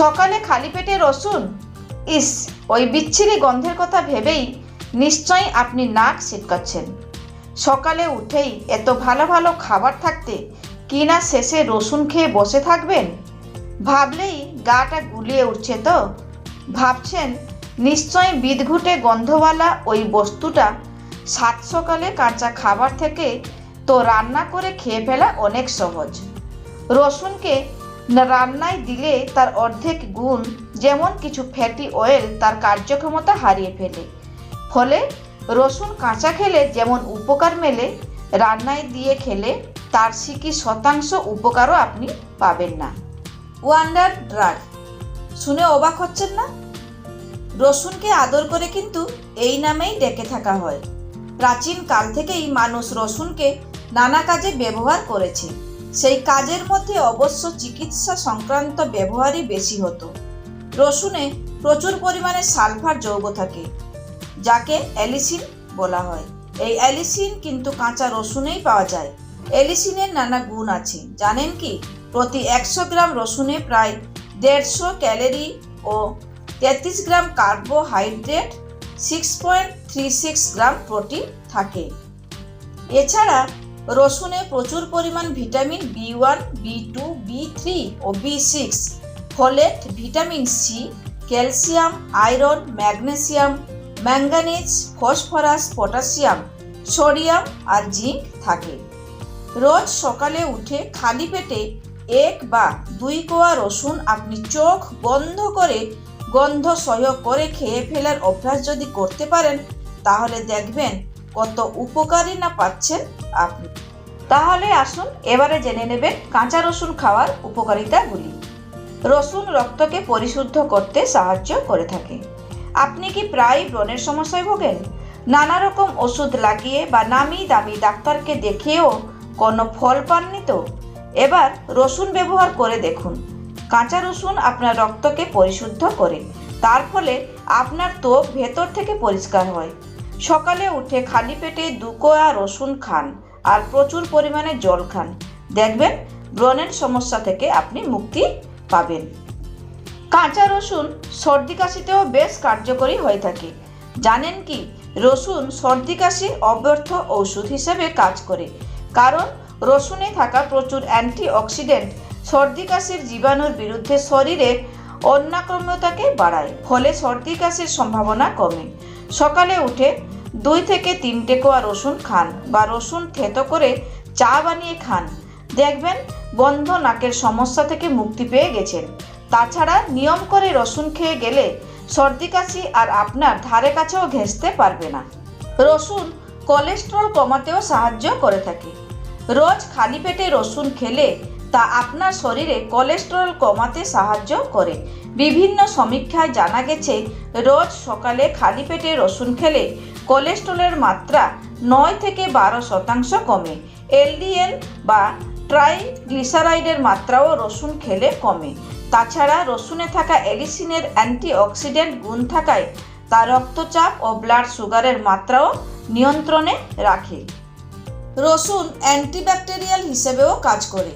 সকালে খালি পেটে রসুন? ইস, ওই বিচ্ছিরি গন্ধের কথা ভেবেই নিশ্চয়ই আপনি নাক ছিটকাচ্ছেন। সকালে উঠেই এত ভালো ভালো খাবার থাকতে কি না শেষে রসুন খেয়ে বসে থাকবেন? ভাবলেই গাটা গুলিয়ে উঠছে তো। ভাবছেন, নিশ্চয়ই বিদঘুটে গন্ধওয়ালা ওই বস্তুটা সাত সকালে কাঁচা খাবার থেকে তো রান্না করে খেয়ে ফেলা অনেক সহজ। রসুনকে রান্নায় দিলে তার অর্ধেক গুণ যেমন কিছু ফ্যাটি অয়েল তার কার্যক্ষমতা হারিয়ে ফেলে। ফলে রসুন কাঁচা খেলে যেমন উপকার মেলে, রান্নায় দিয়ে খেলে তার সিকি শতাংশ উপকারও আপনি পাবেন না। Wonder drug. শুনে অবাক হচ্ছেন না? রসুনকে আদর করে কিন্তু এই নামেই ডেকে থাকা হয়। প্রাচীন কাল থেকেই মানুষ রসুনকে নানা কাজে ব্যবহার করেছে। সেই কাজের মধ্যে অবশ্য চিকিৎসা সংক্রান্ত ব্যবহারই বেশি হতো। রসুনে প্রচুর পরিমাণে সালফার যৌগ থাকে, যাকে অ্যালিসিন বলা হয়। এই অ্যালিসিন কিন্তু কাঁচা রসুনেই পাওয়া যায়। অ্যালিসিনের নানা গুণ আছে। জানেন কি? প্রতি একশো গ্রাম রসুনে প্রায় দেড়শো ক্যালোরি ও তেত্রিশ gram carbohydrate, six point three six gram protein থাকে। এছাড়া রসুনে প্রচুর পরিমাণ vitamin B one B two B three ও B six folate, vitamin C calcium, iron, magnesium, manganese, phosphorus, potassium, sodium আর জিঙ্ক থাকে। রোজ সকালে উঠে খালি পেটে এক বা দুই কোয়া রসুন আপনি চোখ বন্ধ করে গন্ধ সহ্য করে খেয়ে ফেলার অভ্যাস যদি করতে পারেন, তাহলে দেখবেন কত উপকারী না পাচ্ছেন আপনি। তাহলে আসুন, এবারে জেনে নেবেন কাঁচা রসুন খাওয়ার উপকারিতাগুলি। রসুন রক্তকে পরিশুদ্ধ করতে সাহায্য করে থাকে। আপনি কি প্রায় ব্রণের সমস্যায় ভোগেন? নানা রকম ওষুধ লাগিয়ে বা নামি দামি ডাক্তারকে দেখিয়েও কোনো ফল পাননি তো? এবার রসুন ব্যবহার করে দেখুন। কাঁচা রসুন আপনার রক্তকে পরিশুদ্ধ করে, তার ফলে আপনার ত্বক ভেতর থেকে পরিষ্কার হয়। সকালে উঠে খালি পেটে দু কোয়া রসুন খান আর প্রচুর পরিমাণে জল খান। দেখবেন ব্রণের সমস্যা থেকে আপনি মুক্তি পাবেন। কাঁচা রসুন সর্দি কাশিতেও বেশ কার্যকরী হয়ে থাকে। জানেন কি, রসুন সর্দি কাশির অব্যর্থ ঔষধ হিসেবে কাজ করে। কারণ রসুনে থাকা প্রচুর অ্যান্টিঅক্সিডেন্ট সর্দি কাশির জীবাণুর বিরুদ্ধে শরীরের অন্যাক্রম্যতাকে বাড়ায়, ফলে সর্দি কাশির সম্ভাবনা কমে। সকালে উঠে দুই থেকে তিনটে কোয়া রসুন খান বা রসুন থেতো করে চা বানিয়ে খান। দেখবেন বন্ধ নাকের সমস্যা থেকে মুক্তি পেয়ে গেছেন। তাছাড়া নিয়ম করে রসুন খেয়ে গেলে সর্দি কাশি আর আপনার ধারে কাছেও ঘেঁষতে পারবে না। রসুন কোলেস্ট্রল কমাতেও সাহায্য করে থাকে। রোজ খালি পেটে রসুন খেলে তা আপনার শরীরে কোলেস্টেরল কমাতে সাহায্য করে। বিভিন্ন সমীক্ষায় জানা গেছে, রোজ সকালে খালি পেটে রসুন খেলে কোলেস্ট্রলের মাত্রা নয় থেকে বারো শতাংশ কমে। এলডিএল বা ট্রাইগ্লিসারাইডের মাত্রাও রসুন খেলে কমে। তাছাড়া রসুনে থাকা এলিসিনের অ্যান্টিঅক্সিডেন্ট গুণ থাকায় তা রক্তচাপ ও ব্লাড সুগারের মাত্রাও নিয়ন্ত্রণে রাখে। রসুন অ্যান্টিব্যাকটেরিয়াল হিসেবেও কাজ করে।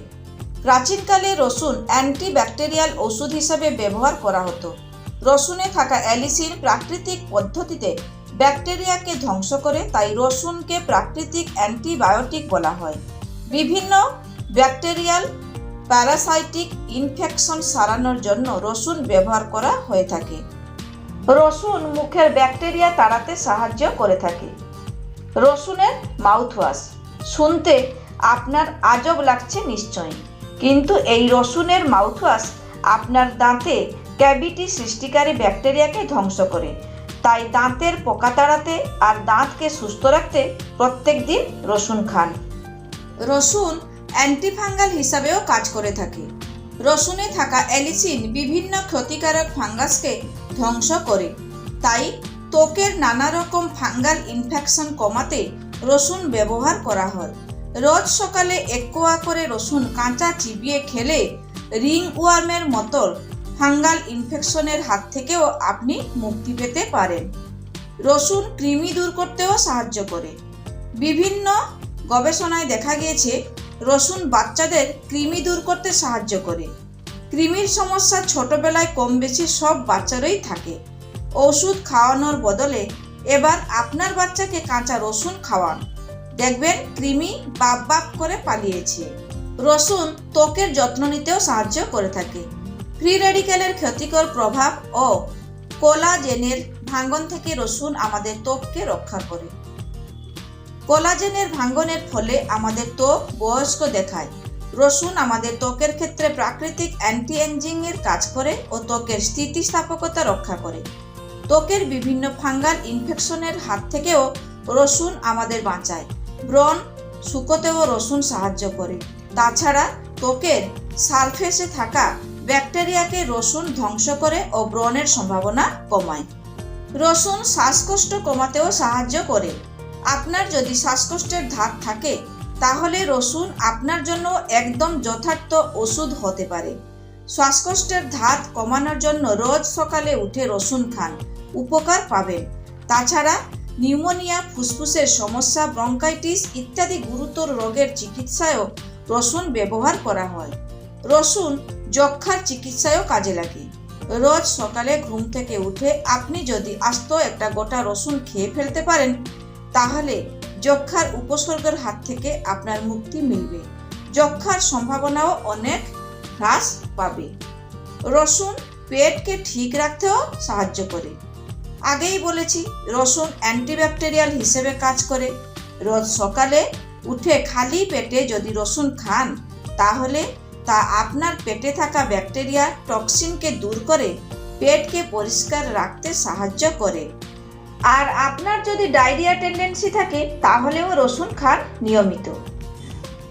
প্রাচীনকালে রসুন অ্যান্টিব্যাকটেরিয়াল ওষুধ হিসাবে ব্যবহার করা হতো। রসুনে থাকা অ্যালিসিন প্রাকৃতিক পদ্ধতিতে ব্যাকটেরিয়াকে ধ্বংস করে তাই রসুনকে প্রাকৃতিক অ্যান্টিবায়োটিক বলা হয়। বিভিন্ন ব্যাকটেরিয়াল প্যারাসাইটিক ইনফেকশন সারানোর জন্য রসুন ব্যবহার করা হয়ে থাকে। রসুন মুখের ব্যাকটেরিয়া তাড়াতে সাহায্য করে থাকে। রসুনের মাউথওয়াশ। শুনতে আপনার আজব লাগছে নিশ্চয়ই। কিন্তু এই রসুনের মাউথওয়াশ আপনার দাঁতে ক্যাভিটি সৃষ্টিকারী ব্যাকটেরিয়াকে ধ্বংস করে। তাই দাঁতের পোকা তাড়াতে আর দাঁতকে সুস্থ রাখতে প্রত্যেক দিন রসুন খান। রসুন অ্যান্টিফাঙ্গাল হিসাবেও কাজ করে থাকে। রসুনে থাকা অ্যালিসিন বিভিন্ন ক্ষতিকারক ফাঙ্গাসকে ধ্বংস করে। তাই ত্বকের নানা রকম ফাঙ্গাল ইনফেকশন কমাতে রসুন ব্যবহার করা হয়। রোজ সকালে এক কোয়া করে রসুন কাঁচা চিবিয়ে খেলে রিং ওয়ার্মের মতো ফাঙ্গাল ইনফেকশনের হাত থেকেও আপনি মুক্তি পেতে পারেন। রসুন কৃমি দূর করতেও সাহায্য করে। বিভিন্ন গবেষণায় দেখা গিয়েছে, রসুন বাচ্চাদের কৃমি দূর করতে সাহায্য করে। কৃমির সমস্যা ছোটবেলায় কম বেশি সব বাচ্চারই থাকে। ওষুধ খাওয়ানোর বদলে এবার আপনার বাচ্চাকে কাঁচা রসুন খাওয়ান। দেখবেন কৃমি বাপ বাপ করে পালিয়েছে। রসুন ত্বকের যত্ন নিতেও সাহায্য করে থাকে। ফ্রি রেডিক্যালের ক্ষতিকর প্রভাব ও কোলাজেনের ভাঙ্গন থেকে রসুন আমাদের ত্বককে রক্ষা করে। কোলাজেনের ভাঙ্গনের ফলে আমাদের ত্বক বয়স্ক দেখায়। রসুন আমাদের ত্বকের ক্ষেত্রে প্রাকৃতিক অ্যান্টি এঞ্জিং এর কাজ করে ও ত্বকের স্থিতিস্থাপকতা রক্ষা করে। ত্বকের বিভিন্ন ফাঙ্গাল ইনফেকশনের হাত থেকেও রসুন আমাদের বাঁচায়। ব্রণ শুকোতেও রসুন সাহায্য করে। তাছাড়া ত্বকের সারফেসে থাকা ব্যাকটেরিয়াকে রসুন ধ্বংস করে ও ব্রণের সম্ভাবনা কমায়। রসুন শ্বাসকষ্ট কমাতেও সাহায্য করে। আপনার যদি শ্বাসকষ্টের ধাত থাকে, তাহলে রসুন আপনার জন্য একদম যথার্থ ওষুধ হতে পারে। শ্বাসকষ্টের ধাত কমানোর জন্য রোজ সকালে উঠে রসুন খান। উপকার পাবেন। তাছাড়া নিউমোনিয়া, ফুসফুসের সমস্যা, ব্রঙ্কাইটিস ইত্যাদি গুরুতর রোগের চিকিৎসায়ও রসুন ব্যবহার করা হয়। রসুন যক্ষার চিকিৎসায়ও কাজে লাগে। রোজ সকালে ঘুম থেকে উঠে আপনি যদি আস্ত একটা গোটা রসুন খেয়ে ফেলতে পারেন, তাহলে যক্ষার উপসর্গের হাত থেকে আপনার মুক্তি মিলবে। যক্ষার সম্ভাবনাও অনেক হ্রাস পাবে। রসুন পেটকে ঠিক রাখতেও সাহায্য করে। আগেই বলেছি, রসুন অ্যান্টিব্যাকটেরিয়াল হিসেবে কাজ করে। রোজ সকালে উঠে খালি পেটে যদি রসুন খান, তাহলে তা আপনার পেটে থাকা ব্যাকটেরিয়া টক্সিনকে দূর করে, পেটকে পরিষ্কার রাখতে সাহায্য করে। আর আপনার যদি ডায়রিয়া টেন্ডেন্সি থাকে, তাহলেও রসুন খান নিয়মিত।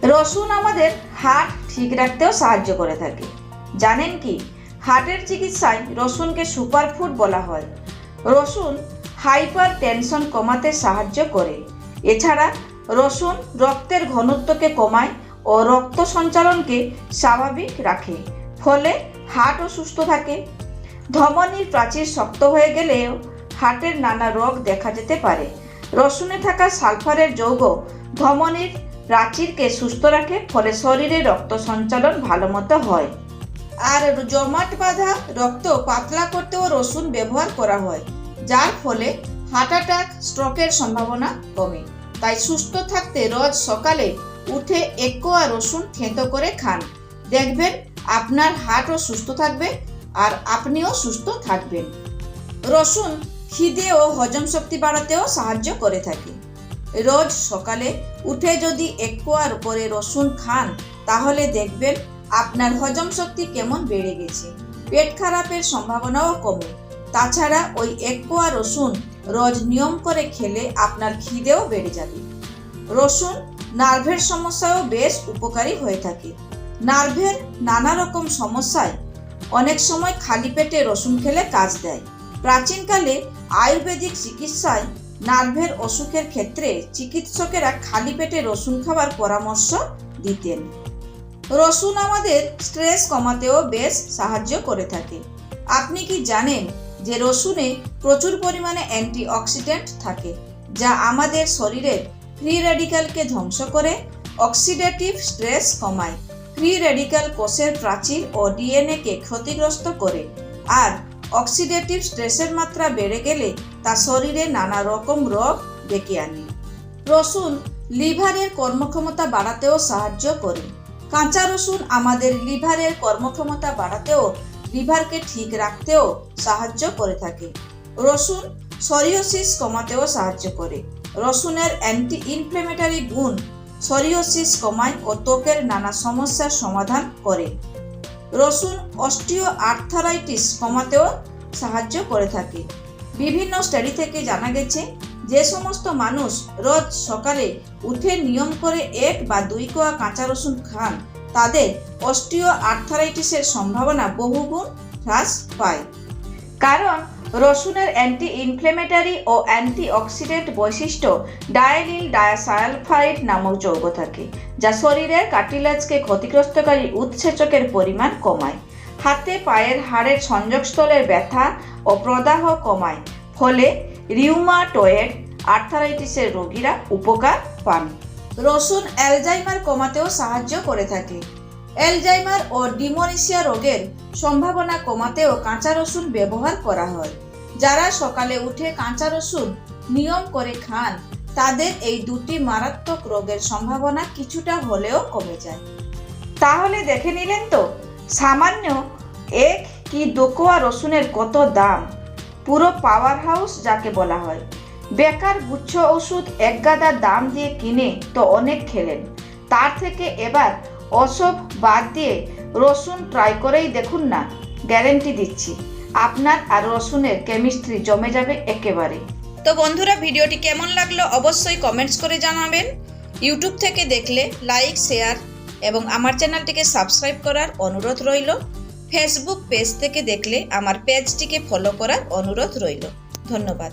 রসুন আমাদের হার্ট ঠিক রাখতেও সাহায্য করে থাকে। জানেন কি? হার্টের চিকিৎসায় রসুনকে সুপারফুড বলা হয়। রসুন হাইপার টেনশন কমাতে সাহায্য করে। এছাড়া রসুন রক্তের ঘনত্বকে কমায় ও রক্ত সঞ্চালনকে স্বাভাবিক রাখে, ফলে হার্টও সুস্থ থাকে। ধমনির প্রাচীর শক্ত হয়ে গেলেও হার্টের নানা রোগ দেখা যেতে পারে। রসুনে থাকা সালফারের যৌগ ধমনির প্রাচীরকে সুস্থ রাখে, ফলে শরীরে রক্ত সঞ্চালন ভালো মতো হয়। আর জমাট বাঁধা রক্ত পাতলা করতেও রসুন ব্যবহার করা হয়, যার ফলে হার্ট অ্যাটাক স্ট্রোকের সম্ভাবনা কমে। তাই সুস্থ থাকতে রোজ সকালে উঠে এক কোয়া রসুন থেঁতো করে খান। দেখবেন আপনার হার্টও সুস্থ থাকবে আর আপনিও সুস্থ থাকবেন। রসুন খিদে ও হজম শক্তি বাড়াতেও সাহায্য করে থাকে। রোজ সকালে উঠে যদি এক কোয়ার উপরে রসুন খান, তাহলে দেখবেন আপনার হজম শক্তি কেমন বেড়ে গেছে? পেট খারাপের সম্ভাবনাও কমে। তাছাড়া ওই এক কোয়া রসুন রোজ নিয়ম করে খেলে আপনার খিদেও বেড়ে যাবে। রসুন নার্ভের সমস্যাও বেশ উপকারী হয়ে থাকে। নার্ভের নানা রকম সমস্যায় অনেক সময় খালি পেটে রসুন খেলে কাজ দেয়। প্রাচীনকালে আয়ুর্বেদিক চিকিৎসায় নার্ভের অসুখের ক্ষেত্রে চিকিৎসকেরা খালি পেটে রসুন খাবার পরামর্শ দিতেন। রসুন আমাদের স্ট্রেস কমাতেও বেশ সাহায্য করে থাকে। আপনি কি জানেন যে রসুনে প্রচুর পরিমাণে অ্যান্টিঅক্সিডেন্ট থাকে, যা আমাদের শরীরের ফ্রি রেডিক্যালকে ধ্বংস করে অক্সিডেটিভ স্ট্রেস কমায়। ফ্রি রেডিক্যাল কোষের প্রাচীর ও ডিএনএকে ক্ষতিগ্রস্ত করে, আর অক্সিডেটিভ স্ট্রেসের মাত্রা বেড়ে গেলে তা শরীরে নানা রকম রোগ ডেকে আনে। রসুন লিভারের কর্মক্ষমতা বাড়াতেও সাহায্য করে। কাঁচা রসুন আমাদের লিভারের কর্মক্ষমতা বাড়াতেও, লিভারকে ঠিক রাখতেও সাহায্য করে থাকে। রসুন সরিওসিস কমাতেও সাহায্য করে। রসুনের অ্যান্টি ইনফ্লেমেটারি গুণ সরিওসিস কমায় ও ত্বকের নানা সমস্যার সমাধান করে। রসুন অস্টিও আর্থারাইটিস কমাতেও সাহায্য করে থাকে। বিভিন্ন স্টাডি থেকে জানা গেছে যে সমস্ত মানুষ রোজ সকালে উঠে নিয়ম করে এক বা দুই কোয়া কাঁচা রসুন খান, তাদের অস্টিও আর্থারাইটিসের সম্ভাবনা বহুগুণ হ্রাস পায়। কারণ রসুনের অ্যান্টি ইনফ্লেমেটারি ও অ্যান্টি অক্সিডেন্ট বৈশিষ্ট্য ডায়ালিল ডায়াসালফাইড নামক যৌগ থাকে, যা শরীরের কার্টিলাজকে ক্ষতিগ্রস্তকারী উৎসেচকের পরিমাণ কমায়। হাতে পায়ের হাড়ের সংযোগস্থলের ব্যথা ও প্রদাহ কমায়, ফলে রিউমাটয়েড আর্থারাইটিসের রোগীরা উপকার পান। রসুন অ্যালজাইমার কমাতেও সাহায্য করে থাকে। অ্যালজাইমার ও ডিমোনিসিয়া রোগের সম্ভাবনা কমাতেও কাঁচা রসুন ব্যবহার করা হয়। যারা সকালে উঠে কাঁচা রসুন নিয়ম করে খান, তাদের এই দুটি মারাত্মক রোগের সম্ভাবনা কিছুটা হলেও কমে যায়। তাহলে দেখে নিলেন তো, সামান্য এক কি দোকোয়া রসুনের কত দাম? পুরো পাওয়ার হাউস যাকে বলা হয়। বেকার গুচ্ছ ওষুধ এক গাদা দাম দিয়ে কিনে তো অনেক খেলেন। তার থেকে এবার অসব বাদ দিয়ে রসুন ট্রাই করেই দেখুন না গ্যারেন্টি দিচ্ছি। আপনার আর রসুনের কেমিস্ট্রি জমে যাবে একেবারে। তো বন্ধুরা, ভিডিওটি কেমন লাগল অবশ্যই কমেন্টস করে জানাবেন। ইউটিউব থেকে দেখলে লাইক শেয়ার এবং আমার চ্যানেলটিকে সাবস্ক্রাইব করার অনুরোধ রইল। ফেসবুক পেজ থেকে দেখলে আমার পেজটিকে ফলো করার অনুরোধ রইল। ধন্যবাদ।